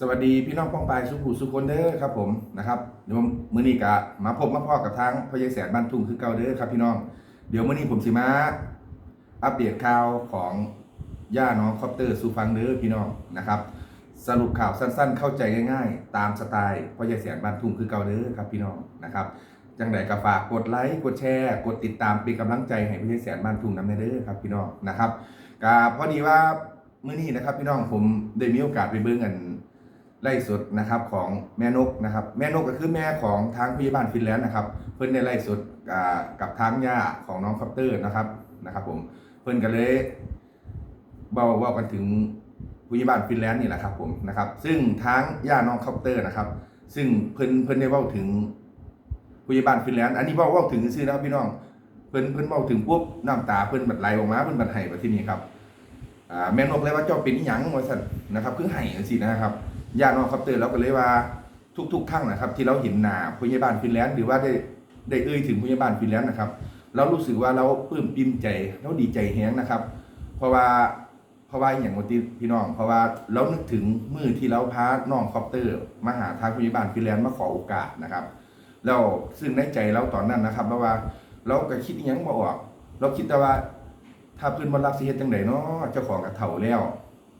สวัสดีพี่น้องป้องปายสุขุสุคนเด้อครับผมนะครับเดี๋ยวมื้อนี้กะมาพบมาพ่อกับทางพยายแสนบ้านทุ่งคือเก่าเด้อครับพี่น้องเดี๋ยวมื้อนี้ผมสิมาอัปเดตข่าวของย่าน้องคอปเตอร์สู่ฟังเด้อพี่น้องนะครับ สรุปข่าวสั้นๆ เข้าใจง่ายๆ ตามสไตล์พยายแสนบ้านทุ่งคือเก่าเด้อครับพี่น้องนะครับจังไดก็ฝากกดไลค์กดแชร์ กดติดตามเป็นกำลังใจให้พยายแสนบ้านทุ่งนำเด้อครับพี่น้องนะครับก็พอดีว่ามื้อนี้นะครับพี่น้องผมได้มีโอกาสไปเบิ่งกัน ไล่สดนะครับของแม่นกนะครับแม่นกก็คือแม่ของทางพยาบาลฟินแลนด์นะครับเพิ่อนได้ไล่สดกับทางย่าของน้องคอปเตอร์นะครับนะครับผมเพิ่อนก็เลยเบาเว่ากันถึงพยาบาลฟินแลนด์นี่แหละครับผมนะครับ ซึ่งทางย่าน้องคอปเตอร์นะครับ ซึ่งเพิ่นเพิ่นได้เว้าถึงพยาบาลฟินแลนด์อันนี้เว้าเว้าถึงซื่อนะครับพี่น้องเพิ่นเพิ่นเว้าถึงปุ๊บน้ำตาเพิ่นบัดไหลออกมาเพิ่นบัดไห้มาที่นี่ครับอ่าแม่นกเลยว่าเจ้าเป็นอีหยังว่าซั่นนะครับ คือไห้จังซี่นะครับ ญาติน้องคอปเตอร์เราก็เลยว่าทุกๆครั้งนะครับ ที่เราเห็นหน้าพยาบาลฟินแลนด์หรือว่าได้ได้เอ่ยถึงพยาบาลฟินแลนด์นะครับ เรารู้สึกว่าเราปลื้มปิ่มใจเราดีใจแฮงนะครับ เพราะว่าเพราะว่าอย่างวันที่พี่น้อง เพราะว่าเรานึกถึงมือที่เราพาน้องคอปเตอร์มาหาทางพยาบาลฟินแลนด์มาขอโอกาสนะครับแล้วซึ่งในใจเราตอนนั้นนะครับเพราะว่าเราก็คิดอหยังบ่ออก เราคิดแต่ว่า ถ้าเพื่อนบ่รักสิเฮ็ดจังไดเนาะเจ้าของก็เฒ่าแล้ว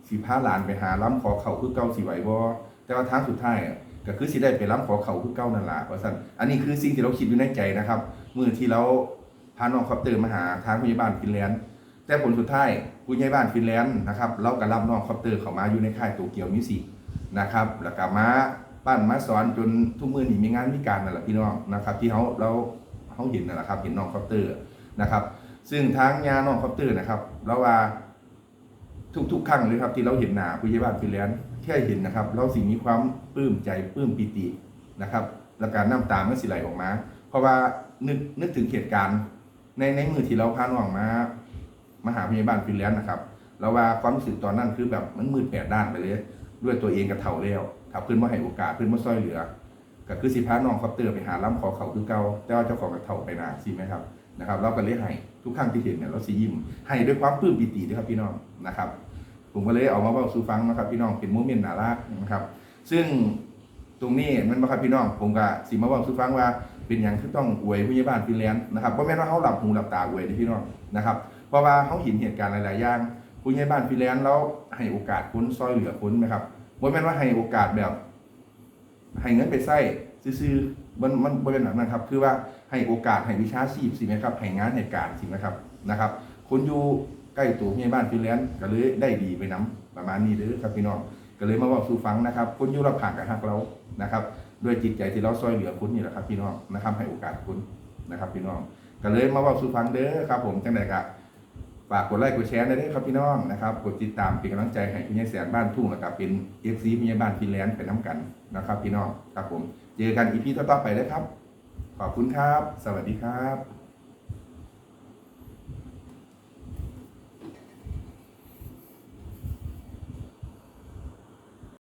สิพาหลานไปหาล้ำขอเขาคือเก่าสิไหวบ่แต่ว่าทางสุดท้ายอะก็คือสิได้ไปล้ำขอเขาคือเก่านั่นล่ะว่าซั่นอันนี้คือสิ่งที่เราคิดอยู่ในใจนะครับมื้อที่เราพาน้องคอปเตอร์มาหาทางพยาบาลฟินแลนด์แต่ผลสุดท้ายผู้ใหญ่บ้านฟินแลนด์นะครับเราก็รับน้องคอปเตอร์เข้ามาอยู่ในค่ายโตเกียวมิวสิกนะครับแล้วก็มาปั้นมาสอนจนทุกมื้อนี้มีงานมีการนั่นแหละพี่น้องนะครับที่เฮาเราเฮาเห็นนั่นแหละครับเห็นน้องคอปเตอร์นะครับซึ่งทางยาน้องคอปเตอร์นะครับเราว่า ทุกๆครั้งเลยครับที่เราเห็นหน้าผู้ใหญ่บ้านฟิแลนด์แค่เห็นนะครับ เราสิมีความปลื้มใจปลื้มปิตินะครับและการน้ำตามันสิไหลออกมา เพราะว่านึกนึกถึงเหตุการณ์ในในมือที่เราพาน้องมามาหาผู้ใหญ่บ้านฟิแลนด์นะครับเราว่าความรู้สึกตอนนั้นคือแบบมันมืดแปดด้านไปเลย ด้วยตัวเองกับเถ่าแล้วถ้าเพื่อนมาให้โอกาสเพื่อนมาซอยเหลือก็คือสิพาน้องคอปเตอร์ไปหาล้ำขอเขาคือเก่าแต่ว่าเจ้าของกับเถ่าไปนาสิไหมครับ นะครับเราก็เลยให้ทุกครั้งที่เห็นเนี่ยเราสิยิ้มให้ด้วยความปลื้มปิติด้วยครับพี่น้องนะครับ ผมก็เลยเอามาเล่าสู่ฟังนะครับพี่น้องเป็นโมเมนต์น่ารักนะครับ ซึ่งตรงนี้มันมาครับพี่น้องผมก็สิมาเล่าสู่ฟังว่าเป็นอย่างที่ต้องอวยผู้ใหญ่บ้านฟินแลนด์นะครับเพราะแม้ว่าเขาหลับหูหลับตาอวยนะพี่น้องนะครับเพราะว่าเขาเห็นเหตุการณ์หลายๆอย่างผู้ใหญ่บ้านฟินแลนด์แล้วให้โอกาสคุณซอยเหลือคุณนะครับบ่แม่นว่าให้โอกาสแบบ ให้เงินไปใส่ซื้อๆมันมันบ่เป็นแบบนั้นครับ คือว่าให้โอกาสให้วิชาชีพสิไหมครับให้งานให้การสิไหมครับนะครับ คนอยู่ใกล้ตัวที่บ้านฟินแลนด์ก็เลยได้ดีไปน้ำประมาณนี้เด้อครับพี่น้องก็เลยมาบอกสู่ฟังนะครับ คนอยู่รับผ่านกับฮักเรานะครับด้วยจิตใจที่เราซอยเหลือคุณนี่แหละครับพี่น้องนะครับให้โอกาสคุณนะครับ พี่น้องก็เลยมาบอกสู่ฟังเด้อครับ ผมจังไดกะ ฝากกดไลค์กดแชร์ได้เด้อครับพี่น้องนะครับกดติดตามเป็นกำลังใจให้พี่ยายแสนบ้านทุ่งนะครับเป็นเอฟซีพี่ยายบ้านฟินแลนด์ไปน้ำกันนะครับ พี่น้องครับผมเจอกันอีพีต่อๆไปเลยครับ ขอบคุณครับ สวัสดีครับ